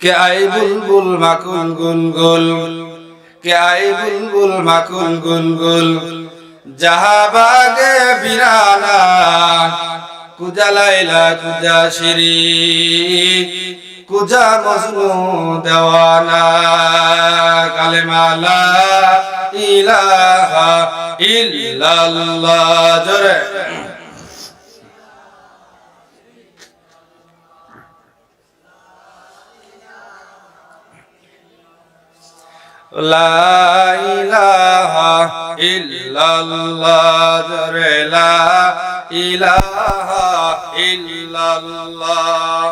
কে আই বুলবুল মাকুল গুল গুল কে আই বুলবুল মাকুল গুল জাহাবাগে বিরানা, কুজা লাইলা, কুজা শিরি, কুজা মজনু দেওয়ানা। কালেমালা ইলাহা ইল্লাল্লাহ, জোরে। লা ইলাহা ইল্লাল্লাহ জোরে লা ইলাহা ইল্লাল্লাহ।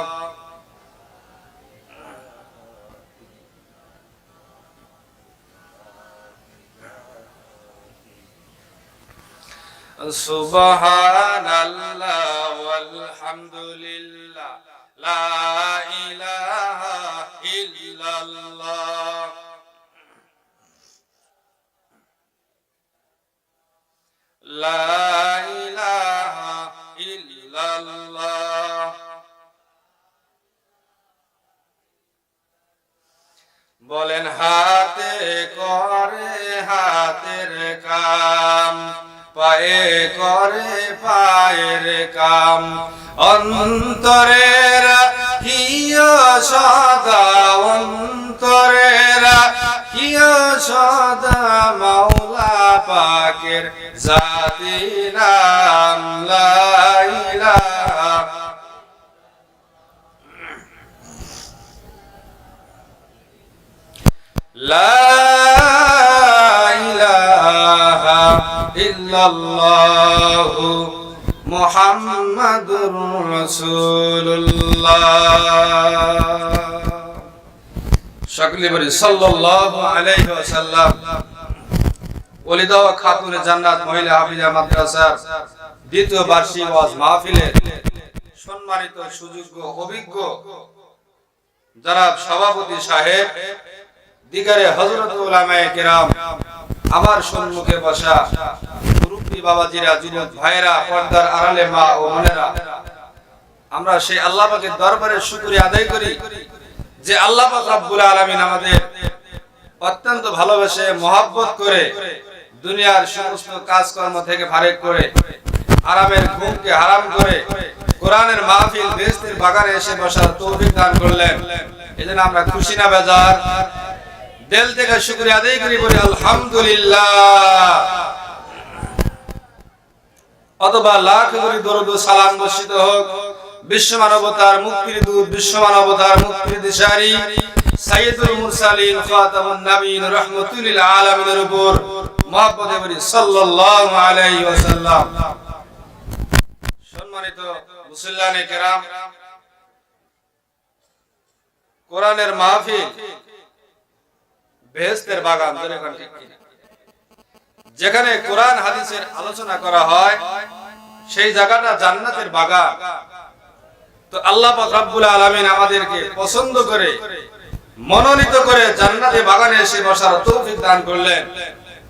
সুবহানাল্লাহ ওয়ালহামদুলিল্লাহ। লা বলেন হাতে করে হাতের কাম পায়ে করে পায়ের কাম। অন্তরের হিয় সদা অন্তরের কিয় সদা মাওলা পাকের জাতি নাম লাইলা লাইলাহা ইল্লাল্লাহু মুহাম্মাদুর রাসূলুল্লাহ। সকলে বলি সাল্লাল্লাহু আলাইহি ওয়াসাল্লাম ওলিদা খাতুনে জান্নাত, মহিলা হাফিজা মাদ্রাসার দ্বিতীয় বার্ষিক ওয়াজ মাহফিলের সম্মানিত, সুযোগ্য, অভিজ্ঞ যারা সভাপতি সাহেব, দিগারে হযরত উলামায়ে কেরাম, আমার সম্মুখে বসা মুরব্বী বাবাজিরা, যুবক ভাইরা পর্দার আড়ালে মা ও বোনেরা, আমরা সেই আল্লাহ দরবারে শুকরিয়া আদায় করি। যে আল্লাহ রব্বুল আলামিন আমাদের অত্যন্ত ভালোবেসে মহাব্বত করে দুনিয়ার সমস্ত কাজকর্ম থেকে ফারেক করে আরামের ঘুমকে হারাম করে, কোরআনের মাহফিল বেহেশতের বাগানে এসে বসার তৌফিক দান করলেন। এজন্য আমরা খুশি না বেজার। দিল থেকে শুকরিয়া আদায় করি বলি, আলহামদুলিল্লাহ। অথবা লাখ কোটি দরুদ সালাম বর্ষিত হোক। বিশ্ব মানবতার মুক্তির দূত বিশ্ব মানবতার মুক্তির দিশারি সাইয়্যিদুল মুরসালিন, খাতামুন নবীন আলামিনের উপর সাল্লাল্লাহু আলাইহি ওয়াসাল্লাম। সম্মানিত কোরআনের মাহফিল বাগান ঠিক যেখানে কোরআন, হাদিসের আলোচনা করা হয়, সেই জায়গাটা জান্নাতের বাগান। তো আল্লাহ রব্বুল আলামিন আমাদেরকে পছন্দ করে, মনোনীত করে জান্নাতে বাগানে এসে বসার তৌফিক দান করলেন।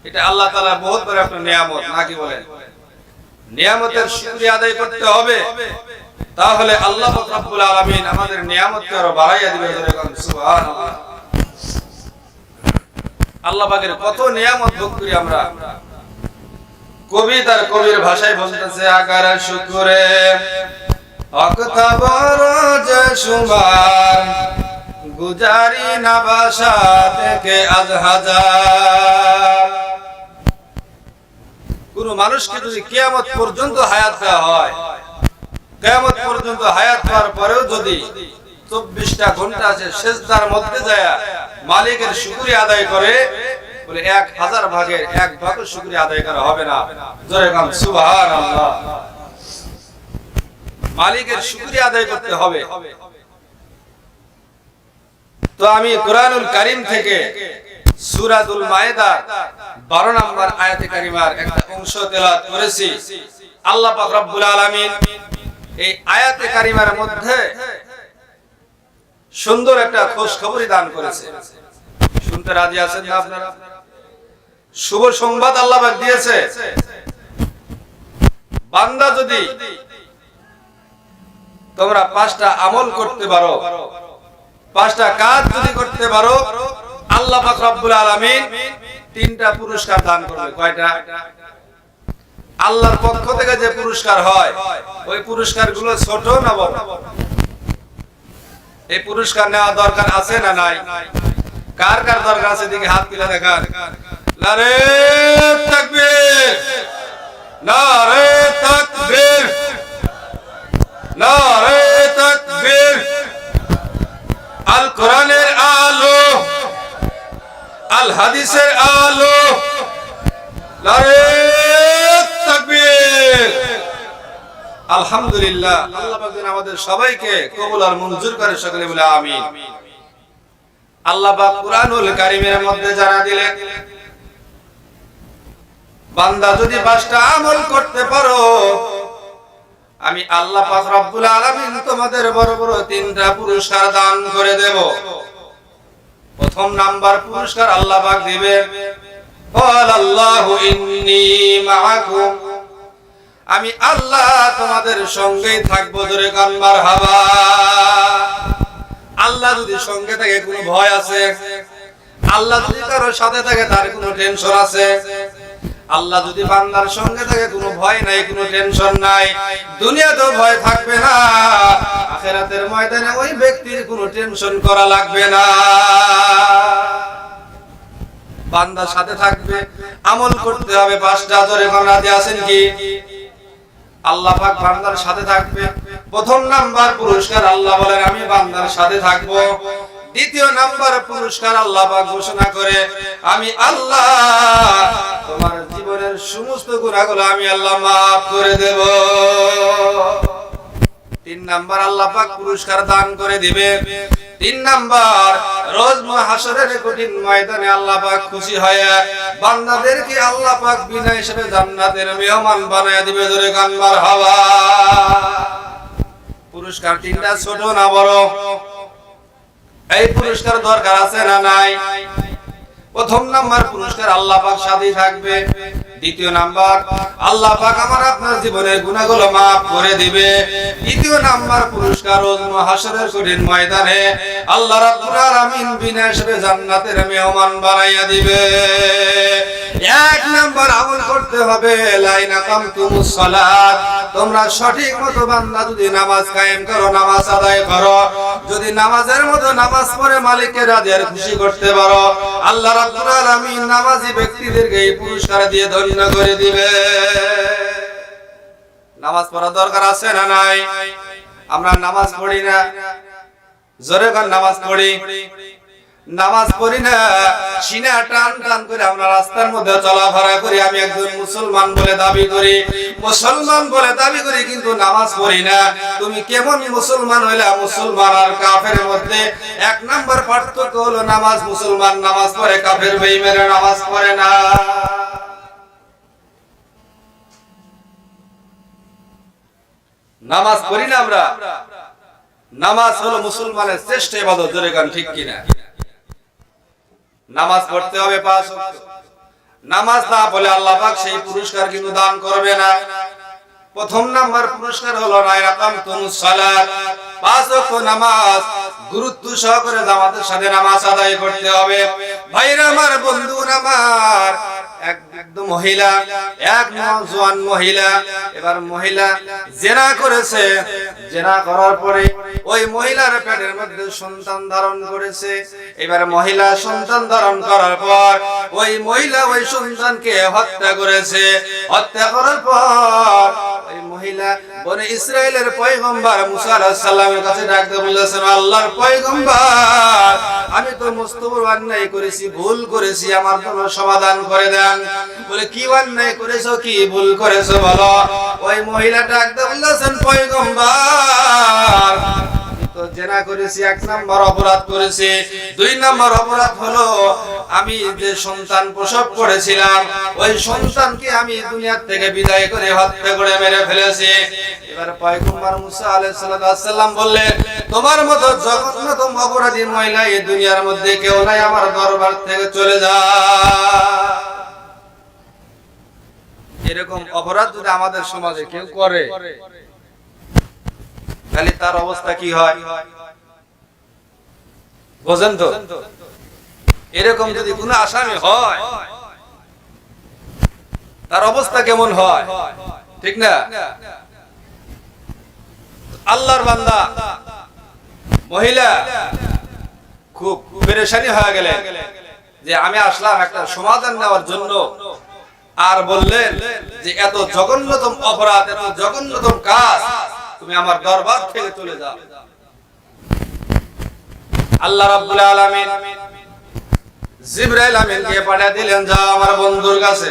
এটা আল্লাহ তাআলা বহুত বড় একটা নিয়ামত নাকি বলেন? নিয়ামতের শুকরিয়া আদায় করতে হবে। তাহলে আল্লাহ রব্বুল আলামিন আমাদের নিয়ামতকে আরও বাড়াইয়া দিবে সুবহানাল্লাহ। আল্লাহ কত নিয়ামত ভোগ করি আমরা। কবি তার কবির ভাষায় বলতেছে আগার শুকুরে অক্তবর যে গুজারি না বাসা থেকে আজ হাজার। কোন মানুষকে যদি কিয়ামত পর্যন্ত হায়াত দেওয়া হয়, কিয়ামত পর্যন্ত হায়াত পাওয়ার পরেও যদি চব্বিশটা ঘণ্টা আছে শেষদার মধ্যে যায়, মালিকের শুকুরিয়া আদায় করে, বলে এক হাজার ভাগের এক ভাগের শুকুরিয়া আদায় করা হবে না। জোরে কাম সুবহান মালিকের শুকুরিয়া আদায় করতে হবে। তো আমি কোরআনুল কারিম থেকে সূরাতুল মায়েদা 12 নম্বর আয়াতে কারিমার একটা অংশ তেলাওয়াত করেছি। আল্লাহ রব্বুল আলামিন এই আয়াতে কারিমার মধ্যে সুন্দর একটা খোঁজ খবরই দান করেছে। শুনতে রাজি আছেন না আপনারা? শুভ সংবাদ আল্লাহ দিয়েছে। বান্দা যদি তোমরা পাঁচটা আমল করতে পারো। পাঁচটা কাজ যদি করতে পারো, আল্লাহ রব্বুল আলামিন তিনটা পুরস্কার দান করবে। কয়টা? আল্লাহর পক্ষ থেকে যে পুরস্কার হয়, ওই পুরস্কারগুলো ছোট না বড়? এই পুরস্কার নেওয়া দরকার আছে না নাই? কার কার দরকার আছে? দিকে হাত তুলে দেখান। নারে তাকবীর! তাকবীর তাকবীর! আল কোরআনের আলো হাদিসের আলো। সবাইকে কবুল আর করে সকলে বলে আমিন। আল্লাহ পাক মধ্যে জানা দিলেন, বান্দা যদি পাঁচটা আমল করতে পারো আমি আল্লাহ পাক রব্বুল আলামিন তোমাদের বড় বড় তিনটা পুরস্কার দান করে দেব প্রথম নাম্বার পুরস্কার আল্লাহ পাক দিবে قال الله إني معكم আমি আল্লাহ তোমাদের সঙ্গেই থাকবো ধরে কানবার হাবা আল্লাহ যদি সঙ্গে থাকে কোনো ভয় আছে আল্লাহ যদি কারোর সাথে থাকে তার কোনো টেনশন আছে আল্লাহ যদি বান্দার সঙ্গে থাকে, কোনো ভয় নাই, কোনো টেনশন নাই। দুনিয়াতেও ভয় থাকবে না। আখেরাতের ময়দানে ওই ব্যক্তির কোনো টেনশন করা লাগবে না। বান্দার সাথে থাকবে, আমল করতে হবে পাঁচটা ধরে রাজি আছেন কি? আল্লাহ পাক বান্দার সাথে থাকবে। প্রথম নাম্বার পুরস্কার আল্লাহ বলেন, আমি বান্দার সাথে থাকব। দ্বিতীয় নাম্বার পুরস্কার আল্লাহ পাক ঘোষণা করে, আমি আল্লাহ, তোমার জীবনের সমস্ত গুনাহগুলো আমি আল্লাহ maaf করে দেব। তিন নাম্বার আল্লাহ পাক পুরস্কার দান করে দিবে। তিন নাম্বার, রোজ হাসরের কঠিন ময়দানে আল্লাহ পাক খুশি হয়ে বান্দাদেরকে আল্লাহ পাক বিনা হিসেবে জান্নাতের মেহমান বানায় দিবে ধরে কানবার হাওয়া পুরস্কার তিনটা ছোট না বড়? এই পুরস্কার দরকার আছে না নাই? প্রথম নাম্বার পুরস্কার আল্লাহ পাক সাথে থাকবে। দ্বিতীয় নাম্বার, আল্লাহ পাক আমার আপনার জীবনের গুণাগুলো মাফ করে দিবে। তৃতীয় নাম্বার পুরস্কার ওজন হাসরের কঠিন ময়দানে আল্লাহ রাব্বুল আলামিন বিনা জান্নাতের মেহমান বানাইয়া দিবে। এক নাম্বার আমল করতে হবে। লাইনা কামতুমুস সালাত। তোমরা সঠিক মতো বান্দা যদি নামাজ কায়েম করো, নামাজ আদায় করো। যদি নামাজের মতো নামাজ পড়ে মালিককে রাজি আর খুশি করতে পারো। আল্লাহ রাব্বুল আলামিন নামাজি ব্যক্তিদেরকে এই পুরস্কার দিয়ে ধন্য করে দিবে। নামাজ পড়া দরকার আছে না নাই? আমরা নামাজ পড়ি না। জোরে নামাজ পড়ি। নামাজ পড়ি না, সিনা টান টান করে আমরা রাস্তার মধ্যে চলাফেরা করি। আমি একজন মুসলমান বলে দাবি করি। মুসলমান বলে দাবি করি, কিন্তু নামাজ পড়ি না। তুমি কেমন মুসলমান হইলা? মুসলমান আর কাফের মধ্যে এক নাম্বার পার্থক্য হলো নামাজ মুসলমান নামাজ পড়ে, কাফের বেঈমানের নামাজ পড়ে না। নামাজ পড়ি না আমরা। নামাজ হলো মুসলমানের শ্রেষ্ঠ ইবাদত, জোরে গান ঠিক কিনা? নামাজ পড়তে হবে পাঁচ নামাজ না বলে আল্লাহ সেই পুরস্কার কিন্তু দান করবে না। প্রথম নাম্বার পুরস্কার হলো সালাত। পাঁচ ওয়াক্ত নামাজ, গুরুত্ব সহকারে জামাতের সাথে নামাজ আদায় করতে হবে। ভাইরা আমার বন্ধু আমার, এক একদম মহিলা, এক মহিলা, এবার মহিলা জেনা করেছে। জেনা করার পরে ওই মহিলার পেটের মধ্যে সন্তান ধারণ করেছে। এবার মহিলা সন্তান ধারণ করার পর ওই মহিলা ওই সন্তানকে হত্যা করেছে। হত্যা করার পর আমি তো মস্ত অন্যায় করেছি, ভুল করেছি, আমার জন্য সমাধান করে দেন। বলে, কি অন্যায় করেছ, কি ভুল করেছ বলো? ওই মহিলা ডাকতে বলেছেন পয়গম্বর জেনা করেছি, এক অপরাধ করেছি। দুই অপরাধ হলো, আমি যে সন্তান প্রসব করেছিলাম, ওই সন্তানকে আমি দুনিয়ার থেকে বিদায় করে হত্যা করে মেরে ফেলেছি। তোমার মতো অপরাধী দুনিয়ার মধ্যে কেউ নাই, আমার দরবার থেকে চলে যা। এরকম অপরাধ যদি আমাদের সমাজে কেউ করে তাহলে তার অবস্থা কি হয়? বোঝেন তো? এরকম যদি কোন আসামি হয়, তার অবস্থা কেমন হয়? ঠিক না? আল্লাহর বান্দা, মহিলা, খুব পেরেশানি হয়ে গেলে যে আমি আসলাম একটা সমাধান নেওয়ার জন্য। আর বললেন যে এত জঘন্যতম অপরাধ, এত জঘন্যতম কাজ তুমি আমার দরবার থেকে চলে যাও। আল্লাহ রাব্বুল আলামিন জিবরাইল পাঠিয়ে দিলেন, যাও আমার বন্ধুর কাছে।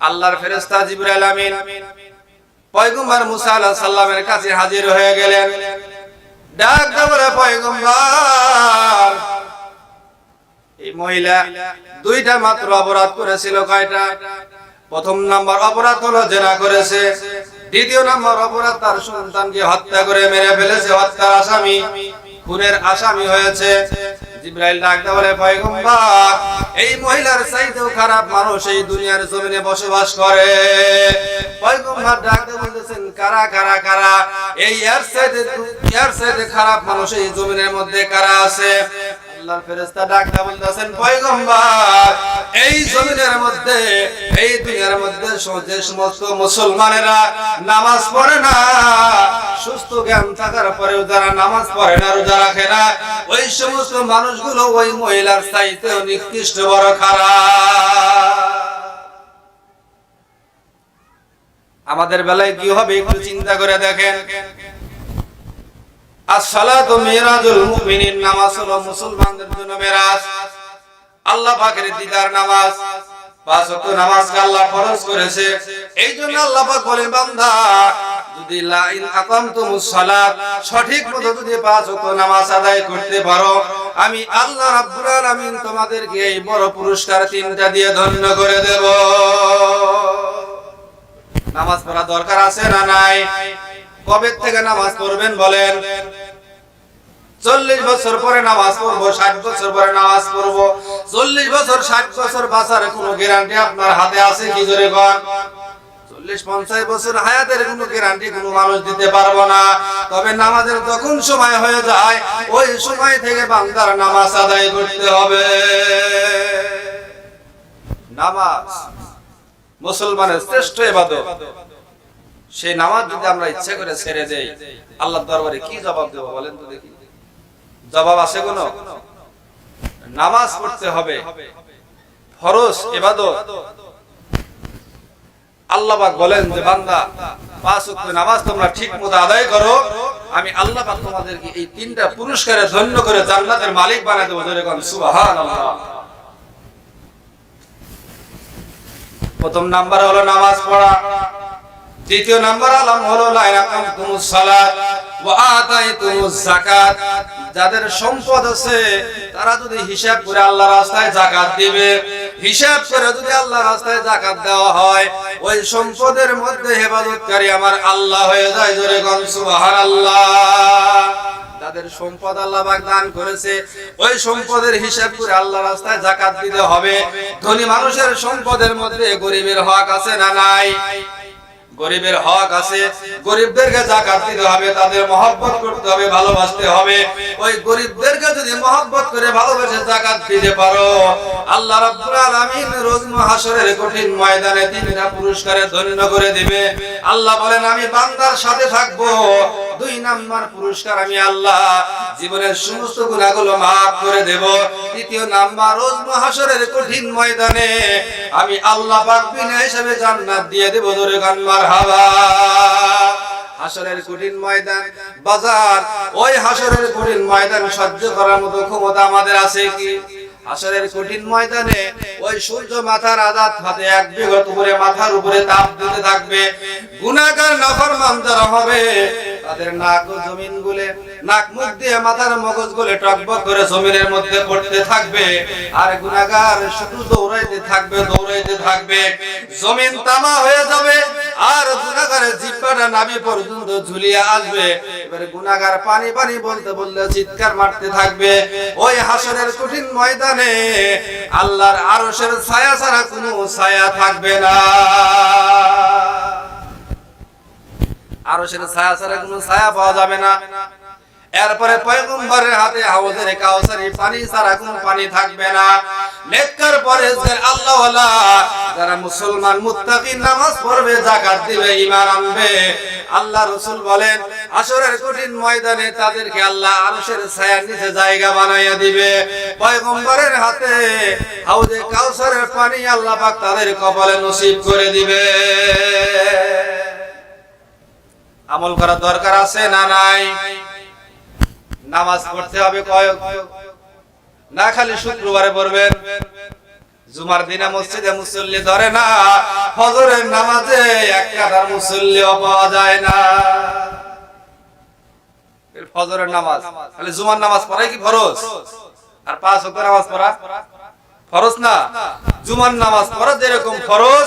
আল্লাহর ফেরেশতা জিবরাইল আমিন পয়গম্বর মুসা আলাইহিস সালামের কাছে হাজির হয়ে গেলেন। ডাক দেবরে পয়গম্বর, এই মহিলা দুইটা মাত্র অপরাধ করেছিল, কয়টা? প্রথম নাম্বার অপরাধ হলো জেনা করেছে। দ্বিতীয় নাম্বার অপরাধ, তার সন্তানকে হত্যা করে মেরে ফেলেছে হত্যার আসামি। খুনের আসামি হয়েছে এই মহিলার চাইতেও খারাপ মানুষ এই দুনিয়ার জমিনে বসবাস করে। কারা কারা কারা? এই খারাপ মানুষ এই জমিনের মধ্যে কারা আছে? সমস্ত ওই মানুষগুলো ওই মহিলার চাইতেও নিকৃষ্ট, বড় খারাপ। আমাদের বেলায় কি হবে একটু চিন্তা করে দেখেন। নামাজ সঠিক মতো যদি পাঁচ নামাজ আদায় করতে পারো, আমি আল্লাহ আলামিন তোমাদেরকে এই বড় পুরস্কার তিনটা দিয়ে ধন্য করে দেব। নামাজ পড়া দরকার আছে না নাই? কবে থেকে নামাজ পড়বেন বলেন? চল্লিশ বছর পরে নামাজ পড়ব, ষাট বছর পরে নামাজ পড়ব। চল্লিশ বছর, ষাট বছর বাঁচার কোনো গ্যারান্টি আপনার হাতে আছে কি জোরে কন চল্লিশ, পঞ্চাশ বছর হায়াতের কোনো গ্যারান্টি কোনো মানুষ দিতে পারব না। তবে নামাজের যখন সময় হয়ে যায়, ওই সময় থেকে বান্দার নামাজ আদায় করতে হবে। নামাজ মুসলমানের শ্রেষ্ঠ এবাদত সেই নামাজ যদি আমরা ইচ্ছা করে ছেড়ে দেই, আল্লাহর দরবারে কি জবাব দেবো বলেন তো দেখি। জবাব আছে কোন? নামাজ পড়তে হবে। ফরজ, ইবাদত। আল্লাহ পাক বলেন যে, বান্দা, পাঁচ নামাজ তোমরা ঠিক মতো আদায় করো, আমি আল্লাহ পাক তোমাদেরকে এই তিনটা পুরস্কারে ধন্য করে জান্নাতের মালিক বানাই দেবো। জোরে কোন, সুবহানাল্লাহ। প্রথম নাম্বার হলো নামাজ পড়া। দ্বিতীয় নাম্বার আলাম হলো যাকাত। যাদের সম্পদ আছে, তারা যদি হিসাব করে আল্লাহর রাস্তায় যাকাত দিবে, হিসাব করে যদি আল্লাহর রাস্তায় যাকাত দেওয়া হয়, ওই সম্পদের মধ্যে হেফাজতকারী আমার আল্লাহ হয়ে যায়, জোরে কোন সুবহানাল্লাহ। তাদের সম্পদ আল্লাহ পাক দান করেছে, ওই সম্পদের হিসাব করে আল্লাহ রাস্তায় জাকাত দিতে হবে। ধনী মানুষের সম্পদের মধ্যে গরিবের হক আছে না নাই? গরিবের হক আছে, গরিবদেরকে জাকাত দিতে হবে, তাদের মহব্বত করতে হবে, ভালোবাসতে হবে। ওই গরিবদেরকে যদি মহব্বত করে ভালোবেসে জাকাত দিতে পারো, আল্লাহ রাব্বুল আলামিন রোজ মহাশরের কঠিন ময়দানে তিনটা পুরস্কারে ধন্য করে দিবে। আল্লাহ বলেন, আমি বান্দার সাথে থাকব দুই নাম্বার পুরস্কার আমি আল্লাহ জীবনের সমস্ত গুনাহগুলো মাফ করে দেব। তৃতীয় নাম্বার রোজ মাহশরের কঠিন ময়দানে আমি আল্লাহ পাক বিনা হিসেবে জান্নাত দিয়ে দেব। ধরে গান, মারহাবা। হাসরের কঠিন ময়দান, বাজার, ওই হাসরের কঠিন ময়দান সহ্য করার মতো ক্ষমতা আমাদের আছে কি? হাসরের কঠিন ময়দানে ওই সূর্য মাথার আঘাত হাতে এক বিগত করে মাথার উপরে তাপ দিতে থাকবে। গুনাহগার নাফরমান যারা হবে তাদের নাক ও জমিন গুলে, নাক মুখ দিয়ে মাথার মগজ গুলে টকবক করে জমিনের মধ্যে পড়তে থাকবে। আর গুনাহগার শুধু দৌড়াইতে থাকবে দৌড়াইতে থাকবে। জমিন তামা হয়ে যাবে আর গুনাহগারের জিহ্বাটা নাভি পর্যন্ত ঝুলিয়ে আসবে। এবারে গুনাহগার পানি পানি বলতে বললে চিৎকার মারতে থাকবে। ওই হাসরের কঠিন ময়দানে আল্লাহর আরশের ছায়া ছাড়া কোনো ছায়া থাকবে না। আরশের ছায়া ছাড়া কোনো ছায়া পাওয়া যাবে না। এরপরে পয়গম্বরের হাতে হাউজের কাউসারি পানি ছাড়া কোনো পানি থাকবে না। পরেজগার আল্লাহ যারা মুসলমান নামাজ পড়বে দিবে আনবে, আল্লাহ রাসূল বলেন আসরের কঠিন ময়দানে তাদেরকে আল্লাহ আরশের ছায়ার নিচে জায়গা বানাইয়া দিবে। পয়গম্বরের হাতে হাউজে কাউসারের পানি আল্লাহ পাক তাদের কপালে নসিব করে দিবে। আমল করার দরকার আছে না নাই? নামাজ পড়তে হবে কয়েক। না খালি শুক্রবারে পড়বেন। জুমার দিনে মসজিদে মুসল্লি ধরে না, ফজরের নামাজে এক কাতার মুসল্লিও পাওয়া যায় না। ফজরের নামাজ। খালি জুমার নামাজ পড়াই কি ফরজ? আর পাঁচ ওয়াক্ত নামাজ পড়া? ফরজ না? জুমার নামাজ পড়া যেরকম ফরজ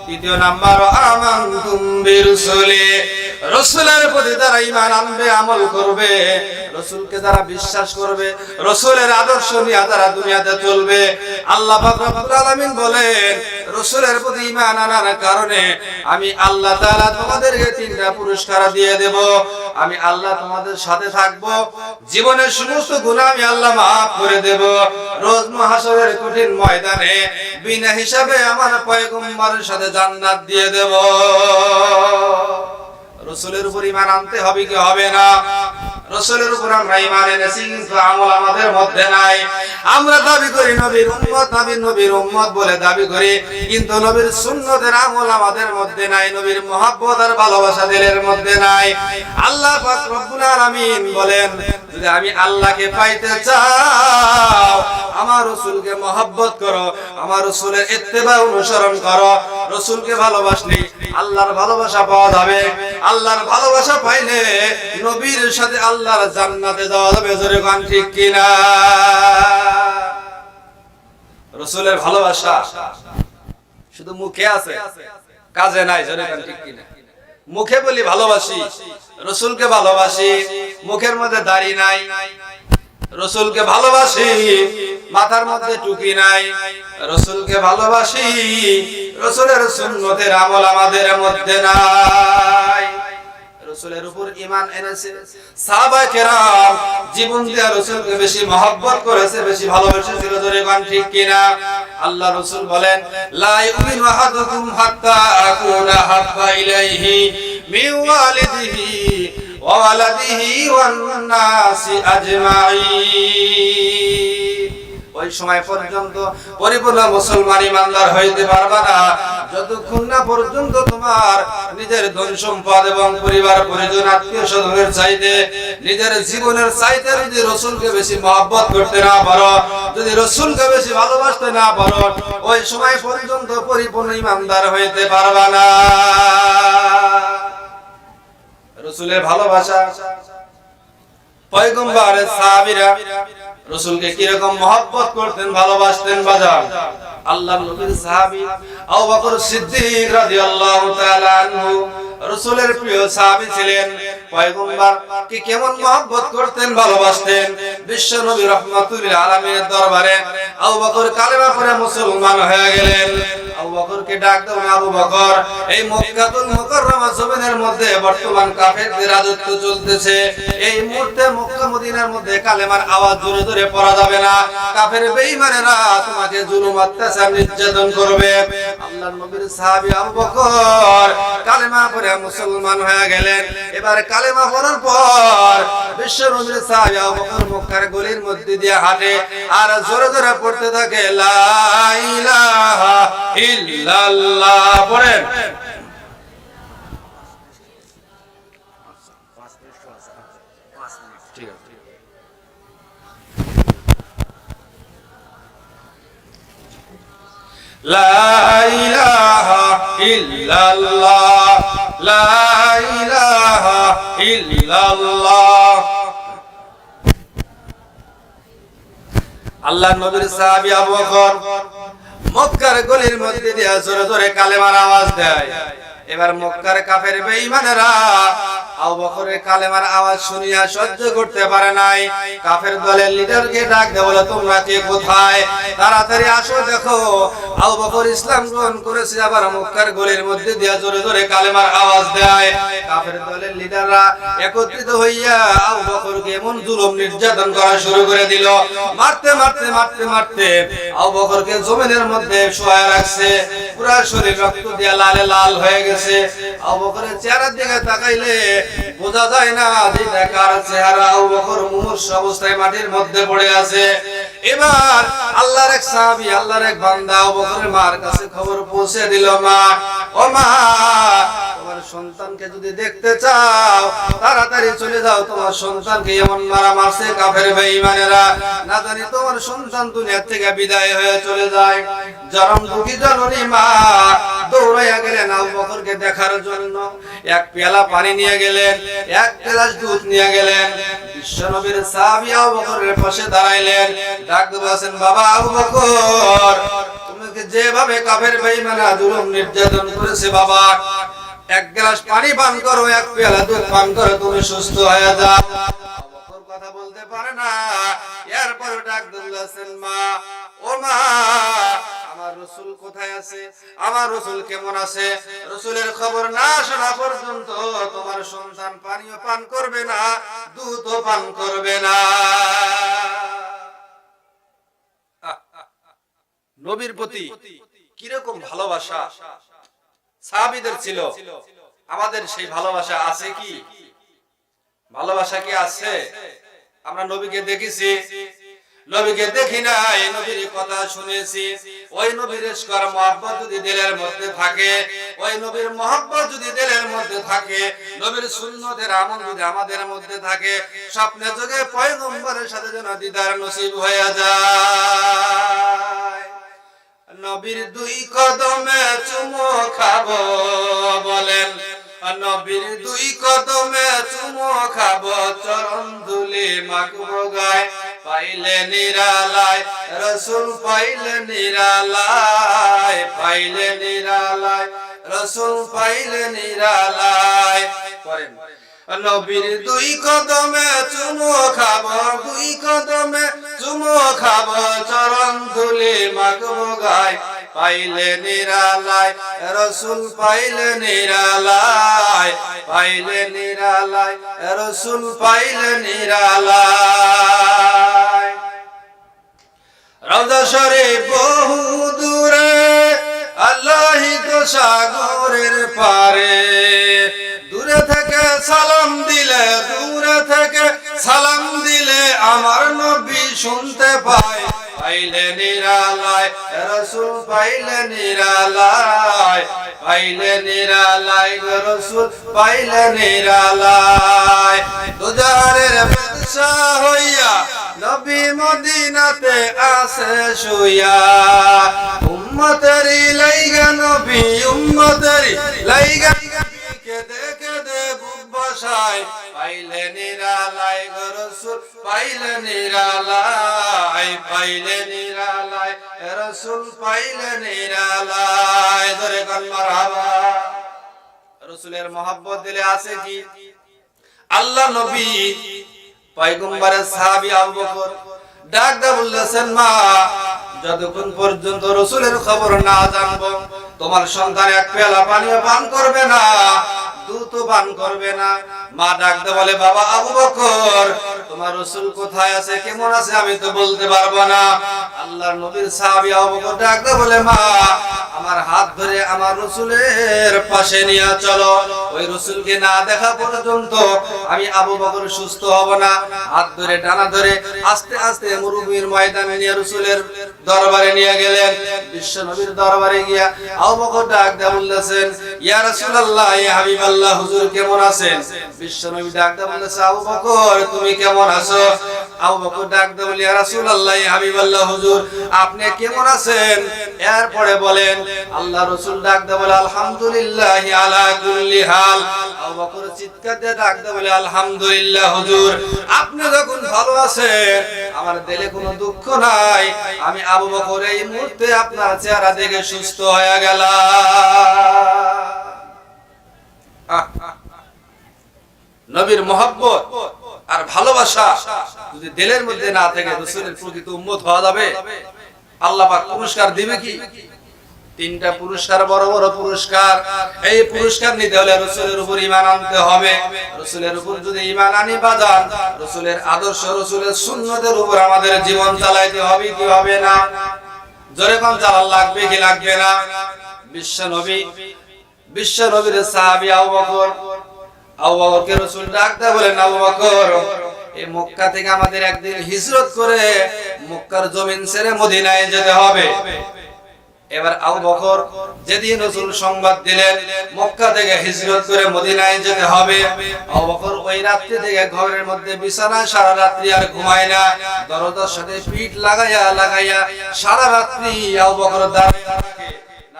তৃতীয় নাম্বার আমানতুম বিরসুলি রসুলের প্রতি যারা ঈমান আনবে, আমল করবে, রসুলকে যারা বিশ্বাস করবে, রসুলের আদর্শ নিয়ে যারা দুনিয়াতে চলবে। আল্লাহ আলামিন বলেন, রসুলের প্রতি ঈমান আনার কারণে আমি আল্লাহ তাআলা তোমাদেরকে তিনটা পুরস্কার দিয়ে দেব। আমি আল্লাহ তোমাদের সাথে থাকব। জীবনের সমস্ত গুনাহ আমি আল্লাহ মাফ করে দেব। রোজ মহাশরের কঠিন ময়দানে বিনা হিসাবে আমার পয়গম্বরের সাথে জান্নাত দিয়ে দেব। রসুলের উপর ইমান আনতে হবে কি হবে না? রসুলের উপর আমরা ইমান এনেছি, কিন্তু আমল আমাদের মধ্যে নাই। আমরা দাবি করি নবীর উম্মত নবীর উম্মত বলে দাবি করি, কিন্তু নবীর সুন্নতের আমল আমাদের মধ্যে নাই, নবীর মহাব্বত আর ভালোবাসা দিলের মধ্যে নাই। আল্লাহ পাক রব্বুল আলামিন বলেন, যদি আমি আল্লাহকে পাইতে চাও, আমার রসুলকে মহাব্বত করো, আমার রসুলের ইত্তেবা অনুসরণ করো, রসুলকে ভালোবাসলে আল্লাহর ভালোবাসা পাওয়া যাবে। আল্লাহর ভালোবাসা পাইলে নবীর সাথে আল্লাহর জান্নাতে যাওয়া যাবে জোরে গান ঠিক কিনা? রসুলের ভালোবাসা শুধু মুখে আছে, কাজে নাই, জোরে গান ঠিক কিনা? মুখে বলি ভালোবাসি, রসুলকে ভালোবাসি, মুখের মধ্যে দাড়ি নাই, রসুলকে ভালোবাসি, মাথার মধ্যে টুপি নাই, রসুলকে ভালোবাসি, রসুলের সুন্নতের আমল আমাদের মধ্যে নাই। রসুলের উপর ইমান এনেছে। সাহাবায়ে কেরাম জীবন দিয়া রসুলকে বেশি মহব্বত করেছে, বেশি ভালোবেসেছিল ধরে গান ঠিক কিনা? আল্লাহ রসুল বলেন, লা ইউমিনু আহাদুকুম হাত্তা আকুনা হাব্বা ইলাইহি মিন ওয়ালিদিহি ওয়া ওয়ালাদিহি ওয়ান নাসি আজমাইন ওই সময় পর্যন্ত পরিপূর্ণ মুসলমান ইমানদার হইতে পারবা না। যতক্ষণ না পর্যন্ত তোমার নিজের ধন সম্পদ এবং পরিবার, পরিজন, আত্মীয় স্বজনের চাইতে, নিজের জীবনের চাইতে যদি রসুলকে বেশি মহব্বত করতে না পারো, যদি রসুলকে বেশি ভালোবাসতে না পারো, ওই সময় পর্যন্ত পরিপূর্ণ ইমানদার হইতে পারবা না। রসুলের ভালোবাসা, পয়গম্বরের সাহাবীরা রসুলকে কীরকম মহব্বত করতেন, ভালোবাসতেন বাজার। আল্লাহ নবীর সাহাবী আবু বকর সিদ্দিক রাদিয়াল্লাহু তাআলা আনহু রসুলের প্রিয় সাহাবী ছিলেন। পয়গম্বর কি কেমন মহব্বত করতেন, ভালোবাসতেন। বিশ্ব নবী রহমাতুল আলামিনের দরবারে আবু বকর কালেমা পড়ে মুসলমান হয়ে গেলেন। আবু নির্যাতন করবে। কালেমা পড়ে মুসলমান হয়ে গেলেন। এবার কালেমা পড়ার পর বিশ্ব নবীর সাহাবী গলির মধ্যে দিয়ে হাঁটে আর জোরে জোরে পড়তে থাকে, লা ইল্লাল্লাহ পড়েন ঠিক আছে لا إله إلا الله لا إله إلا الله আল্লাহ নবীর সাহাবী আবু বকর মক্কার গলির মধ্যে দিয়া জোরে জোরে কালেমার আওয়াজ দেয়। এবার মক্কার কাফের বেঈমানেরা আবু বকরের কালেমার আওয়াজ শুনিয়া সহ্য করতে পারে নাই। কাফের দলের লিডারকে ডাক দেয় বলে তোমরা কে কোথায়? তাড়াতাড়ি আসো, দেখো। আবু বকর ইসলাম গ্রহণ করেছে, আবার মক্কার গলির মধ্যে দিয়া জোরে জোরে কালেমার আওয়াজ দেয়। কাফের দলের লিডাররা একত্রিত হইয়া আবু বকরকে এমন জুলুম নির্যাতন করা শুরু করে দিল। মারতে মারতে মারতে মারতে আবু বকরকে জমিনের মধ্যে শোয়া রাখছে। পুরা শরীর রক্ত দিয়া লালে লাল হয়ে গেছে। আবু বকরের চেহারার দিকে তাকাইলে বোঝা যায় না যে কার চেহারা আবু বকর মুমূর্ষ অবস্থায় মাটির মধ্যে পড়ে আছে। এবার আল্লাহর এক সাহাবী, আল্লাহর এক বান্দা আবু বকরের মার কাছে খবর পৌঁছে দিল, মা, ও মা তোমার সন্তানকে যদি দেখতে চাও, তাড়াতাড়ি চলে যাও। তোমার সন্তানকে এমন মারা মারছে কাফের বেঈমানেরা। না জানি তোমার সন্তান দুনিয়া থেকে বিদায় হয়ে চলে যায়। জরম দুঃখী জননী মা দৌড়াইয়া গেলেন আবু বকরকে দেখার জন্য। এক পেয়ালা পানি নিয়ে গেলেন, এক গ্লাস দুধ নিয়ে গেলেন। বিশ্বনবীর সাহাবী আবু বকরের পাশে দাঁড়াইলেন। ডাক দিয়ে বলছেন, বাবা আবু বকর যেভাবে কাফের বেঈমানরা জুলুম নির্যাতন করেছে বাবা এক গ্লাস পানি পান করো, এক পেয়ালা দুধ পান করো, তুমি সুস্থ হয়ে যাও। কথা বলতে পারে না। এরপর ডাক দিলেন মা। ও মা, আমার রসুল কোথায় আছে? আমার রসুল কেমন আছে? রসুলের খবর না শোনা পর্যন্ত তোমার সন্তান পানীয় পান করবে না, দুধও পান করবে না। নবীর প্রতি কীরকম ভালোবাসা? সাহাবীদের ছিল। আমাদের সেই ভালোবাসা আছে কি? ভালোবাসা কি আছে? আমরা নবীকে দেখেছি। নবীকে দেখি নাই, নবীর কথা শুনেছি। ওই নবীর ইশকার মহব্বত যদি দিলের মধ্যে থাকে, ওই নবীর মহব্বত যদি দিলের মধ্যে থাকে, নবীর সুন্নতের আমল যদি আমাদের মধ্যে থাকে, স্বপ্নে যোগে পয়গম্বরের সাথে যেন দিদার নসিব হয়ে যায়। নবীর দুই কদমে চুমো খাব বলেন। নবীর দুই কদমে চুমো খাব, চরণ ধুলি মাখবো গায়। পাইলে নিরালায়, রসুল পাইলে নিরালায় পাইলে নিরালায়, রসুল পাইলে নিরালায়। করেন নবীর দুই কদমে চুমো খাব, দুই কদমে চুমো খাব, চরণ ধুলি মাখবো গায়, পাইলে নিরালায়, রসুল পাইলে নিরালায় পাইলে নিরালায়, রসুল পাইলে নিরালায়। রওজা শরীফ বহু দূরে, আল্লাহি সাগরের পারে দূরে থেকে সালাম দিলে, দূরে থেকে সালাম দিলে আমার নবী শুনতে পায়। পাইলে নিরালায়, রসুল পাইলে নিরালায় পাইলে নিরালায় রসুল, পাইলে নিরালায়। দুজারের বাদশা হইয়া নবী মদিনাতে আসে শুয়া উম্মতেরি লাইগা নবী উম্মতেরি লাইগা বসায় পাইলে রসুল, পাইলে পাইলে রসুল, পাইলে ধরে রসুলের মহব্বত দিলে আছে কি? আল্লাহ নবী, পয়গম্বরের সাহাবী আবু বকর ডাক দা বললেন মা যতক্ষণ পর্যন্ত রসুলের খবর না জানব, তোমার সন্তান এক পেয়ালা পানিও পান করবে না দুধ পান করবে না। মা ডাকতে বলে, বাবা আবু বকর, তোমার রসুল কোথায় আছে, কেমন আছে আমি তো বলতে পারব না। আল্লাহর নবীর সাহাবী আবু বকর ডাকতে বলে, মা, আমার হাত ধরে আমার রসুলের পাশে নিয়ে চলো। ওই রসুলকে না দেখা পর্যন্ত আমি আবু বকর সুস্থ হব না। হাত ধরে টানা ধরে, আস্তে আস্তে মরুভূমির ময়দানে নিয়ে রসুলের দরবারে নিয়ে গেলেন। বিশ্ব নবীর দরবারে গিয়া আবু বকর ডাক দেয়া বললেন ইয়া রাসূলুল্লাহ ইয়া হুজুর কেমন আছেন? বিশ্ব নবী ডাক দেয়া বললেন আবু বকর, তুমি কেমন আছো? আবু বকর ডাক দেয়া ইয়া রাসূলুল্লাহ ইয়া হুজুর, আপনি কেমন আছেন? এরপরে বলেন, আল্লাহ রসুল ডাক দেয়া বলে, আলহামদুলিল্লাহ আলা কুল্লি হাল আমি আবু বকর এই মুহূর্তে আপনার চেহারা দেখে সুস্থ হয়ে নবীর মহব্বত আর ভালোবাসা যদি দিলের মধ্যে না থেকে, রসুলের প্রকৃত উম্মত হওয়া যাবে। আল্লাহ পুরস্কার দিবে কি? তিনটা পুরস্কার, বড় বড় পুরস্কার। এই পুরস্কার নিতে হলে রসুলের উপর ইমান আনতে হবে। রসুলের উপর যদি ইমান আনি, বাজান। রসুলের আদর্শ, রসুলের সুন্নতের উপর আমাদের জীবন চালাইতে হবে কি হবে না? জোরে কোন চালান লাগবে কি লাগবে না? বিশ্ব নবী, বিশ্ব নবীর সাহাবী আবু বকর। আবু বকরকে রাসূল ডাকতে বলেন, আবু বকর, এই মক্কা থেকে আমাদের একদিন হিজরত করে মক্কার জমিন ছেড়ে মদিনায় যেতে হবে। এবার আবু বকর যেদিন রসুল সংবাদ দিলেন, মক্কা থেকে হিজরত করে মদিনায় যেতে হবে। আবু বকর ওই রাত্রি থেকে ঘরের মধ্যে বিছানায় সারা রাত্রি আর ঘুমায় না। দরজার সাথে পিঠ লাগাইয়া লাগাইয়া সারা রাত্রি আবু বকর দাঁড়িয়ে থাকে।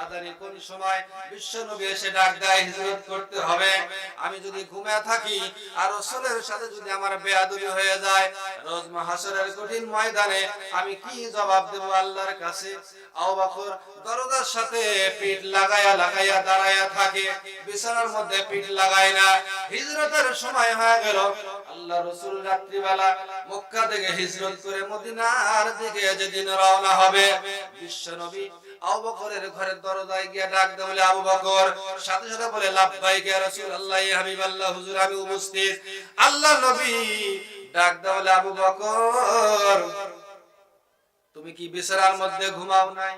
না কোন সময় বিশ্ব নবী এসে ডাক দেয়, হিজরত করতে হবে। আমি যদি ঘুমিয়ে থাকি, আর রাসূলের সাথে যদি আমার বেয়াদবি হয়ে যায়, রোজ মাহশরের কঠিন ময়দানে আমি কি জবাব দেব আল্লাহর কাছে? আবু বকর দরজার সাথে পিঠ লাগায়া লাগাইয়া দাঁড়ায়া থাকে, বিছানার মধ্যে পিঠ লাগায় না। হিজরতের সময় হয়ে গেল। আল্লাহ রাসূল রাত্রিবেলা মক্কা থেকে হিজরত করে মদিনার দিকে যেদিন রওনা হবে, বিশ্ব নবী আবু ঘরের দরজায় ডাক দেয় বলে আবু সাথে সাথে বলে ইয়া রাসূলুল্লাহ হাবিবাল্লাহ, হুজুর, আমি উপস্থিত। আল্লাহ নবী ডাক আবু বকর, তুমি কি বিছানার মধ্যে ঘুমাও নাই?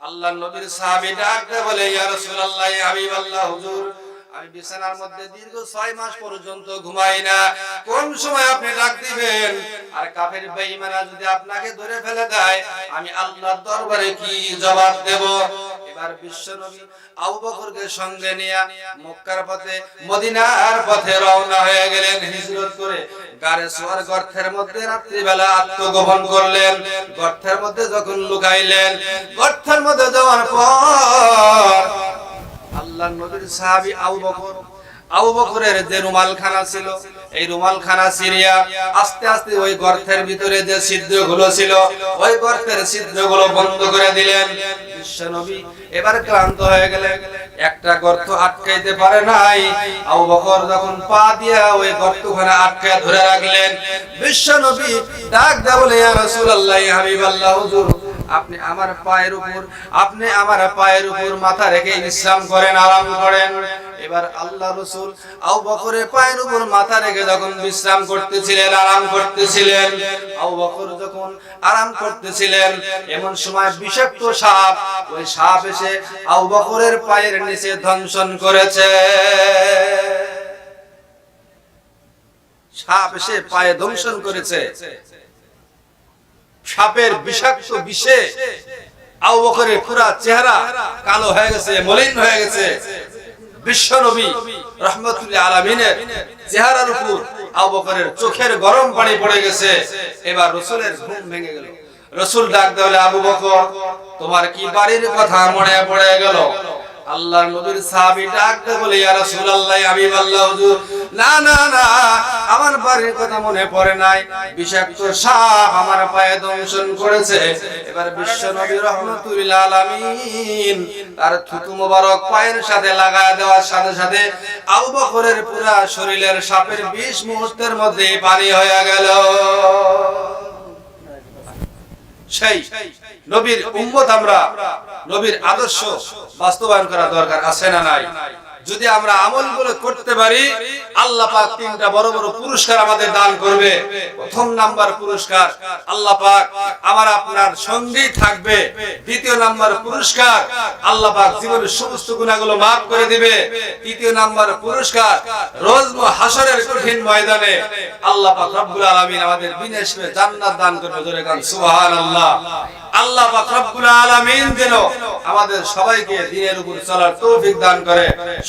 আল্লাহ নবীর সাহাবী ডাক দেয় বলে, ইয়া রাসূলুল্লাহ হাবিবাল্লাহ, হুজুর আমি বিছানার মধ্যে দীর্ঘ ছয় মাস পর্যন্ত ঘুমাই না। কোন সময় আপনি ডাক দিবেন? আর কাফের বেঈমানরা যদি আপনাকে ধরে ফেলে দেয়, আমি আল্লাহর দরবারে কি জবাব দেব? এবার আবু বকরকে সঙ্গে নিয়ে মক্কার পথে, মদিনার পথে রওনা হয়ে গেলেন হিজরত করে। গারে সোয়ার মধ্যে রাত্রিবেলা আত্মগোপন করলেন। গর্তের মধ্যে যখন লুকাইলেন, গর্তের মধ্যে যাওয়ার পর আল্লাহ নবীর সাহাবি আবু বকর। আবু বকরের যে রুমাল খানা ছিল এই রুমাল খানা সিরিয়া, আস্তে আস্তে ওই গর্তের ভিতরে যে ছিদ্রগুলো ছিল, ওই গর্তের ছিদ্রগুলো বন্ধ করে দিলেন। এবার ক্লান্ত হয়ে গেলেন। একটা গর্ত আটকাইতে পারে নাই। বকর যখন পা দিয়া ওই গর্তখানে আটকায় ধরে রাখলেন ডাক দেয়া বলে, ইয়া রাসূলুল্লাহ হাবিবাল্লাহ, হুজুর, আপনি আমার পায়ের উপর, আপনি আমার পায়ের উপর মাথা রেখে বিশ্রাম করেন, আরাম করেন। এবার আল্লাহ রসুল আবু বকরের পায়ের উপর মাথা রেখে যখন বিশ্রাম করতেছিলেন, আরাম করতেছিলেন, আবু বকর যখন আরাম করতেছিলেন, এমন সময় বিষাক্ত সাপ, ওই সাপ এসে আবু বকরের পায়ের নিচে দংশন করেছে। সাপ এসে পায়ে দংশন করেছে। সাপের বিষাক্ত বিষে আবু বকরের পুরা চেহারা কালো হয়ে গেছে, মলিন হয়ে গেছে। বিশ্ব নবী রহমতুল্লাহ আলমিনের চেহারার উপর আবকরের বকরের চোখের গরম পানি পড়ে গেছে। এবার রসুলের ঘুম ভেঙে গেল। রসুল ডাক দেওয়ালে আবু বকর, তোমার কি বাড়ির কথা মনে পড়ে গেল? আল্লাহর নবীর সাহাবী ডাকতে বলে, ইয়া রাসূলুল্লাহ আমি আল্লাহ হুজুর। না না না, আমার বাড়ির কথা মনে পড়ে নাই। বিষাক্ত সাপ আমার পায়ে দংশন করেছে। এবার বিশ্ব নবী রহমাতুল্লাহ আলামিন তার থুতু মোবারক পায়ের সাথে লাগায় দেওয়ার সাথে সাথে আবু বকরের পুরা শরীরের সাপের 20 মুহূর্তের মধ্যে পানি হয়ে গেল। সেই নবীর উম্মত আমরা নবীর আদর্শ বাস্তবায়ন করা দরকার আছে না নাই? যদি আমরা আমলগুলো করতে পারি, আল্লাহ পাক তিনটা বড় বড় পুরস্কার আমাদের দান করবে। প্রথম নাম্বার পুরস্কার, আল্লাহ পাক আমার আপনার সঙ্গেই থাকবে। দ্বিতীয় নাম্বার পুরস্কার, আল্লাহ পাক জীবনের সমস্ত গুণাগুলো মাফ করে দিবে। তৃতীয় নাম্বার পুরস্কার রোজ হাসরের কঠিন ময়দানে আল্লাহ পাক রব্বুল আলামিন আমাদের বিনেশ জান্নাত দান করবে। জোরে গান, সুবহানাল্লাহ। আল্লাহ পাক রব্বুল আলামিন যেন আমাদের সবাইকে দ্বীনের উপর চলার তৌফিক দান করে।